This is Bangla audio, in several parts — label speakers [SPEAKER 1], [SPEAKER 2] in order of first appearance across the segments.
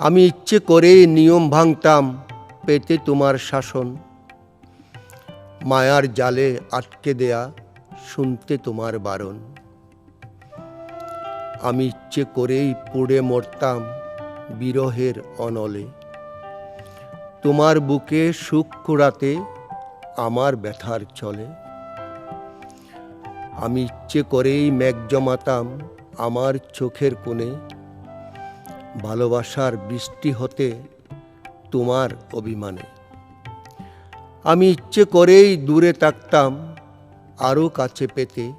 [SPEAKER 1] আমি ইচ্ছে করে নিয়ম ভাঙতাম পেতে তোমার শাসন। মায়ার জালে আটকে দেয়া শুনতে তোমার বারণ। আমি ইচ্ছে করেই পুড়ে মরতাম বিরহের অনলে। তোমার বুকে সুখ কুড়াতে আমার ব্যথার চলে। আমি ইচ্ছে করেই মেঘ জমাতাম আমার চোখের কোণে। ভালোবাসার বৃষ্টি হতে তোমার অভিমানে। আমি ইচ্ছে করেই দূরে থাকতাম আরও কাছে পেতে।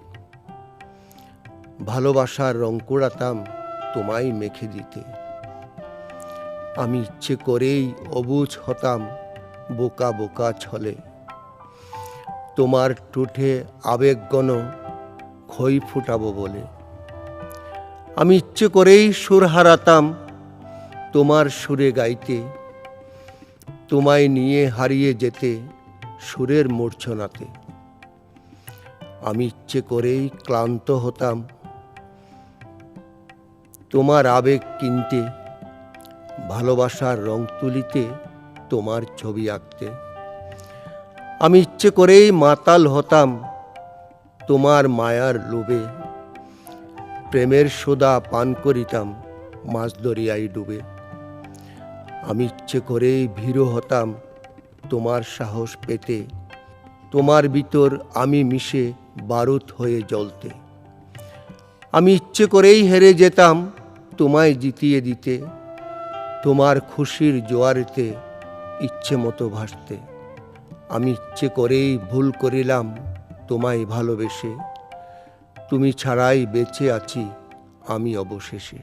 [SPEAKER 1] ভালোবাসার রং কুড়াতাম তোমায় মেখে দিতে। আমি ইচ্ছে করেই অবুজ হতাম বোকা বোকা ছলে। তোমার টুঠে আবেগগণ খই ফুটাবো বলে। আমি ইচ্ছে করেই সুর হারাতাম তোমার সুরে গাইতে, তোমায় নিয়ে হারিয়ে যেতে সুরের মূর্ছনাতে। আমি ইচ্ছে করেই ক্লান্ত হতাম। তোমার আবেগ কিনতে, ভালোবাসার রং তুলিতে তোমার ছবি আঁকতে। আমি ইচ্ছে করেই মাতাল হতাম তোমার মায়ার লোভে। প্রেমের সোদা পান করিতাম মাছ দরিয়ায় ডুবে। আমি ইচ্ছে করেই ভীরু হতাম তোমার সাহস পেতে। তোমার ভিতর আমি মিশে বারুদ হয়ে জ্বলতে। আমি ইচ্ছে করেই হেরে যেতাম তোমায় জিতিয়ে দিতে। তোমার খুশির জোয়ারেতে ইচ্ছে মতো ভাসতে। আমি ইচ্ছে করেই ভুল করিলাম তোমায় ভালোবেসে। তুমি ছাড়াই বেঁচে আছি আমি অবশেষে।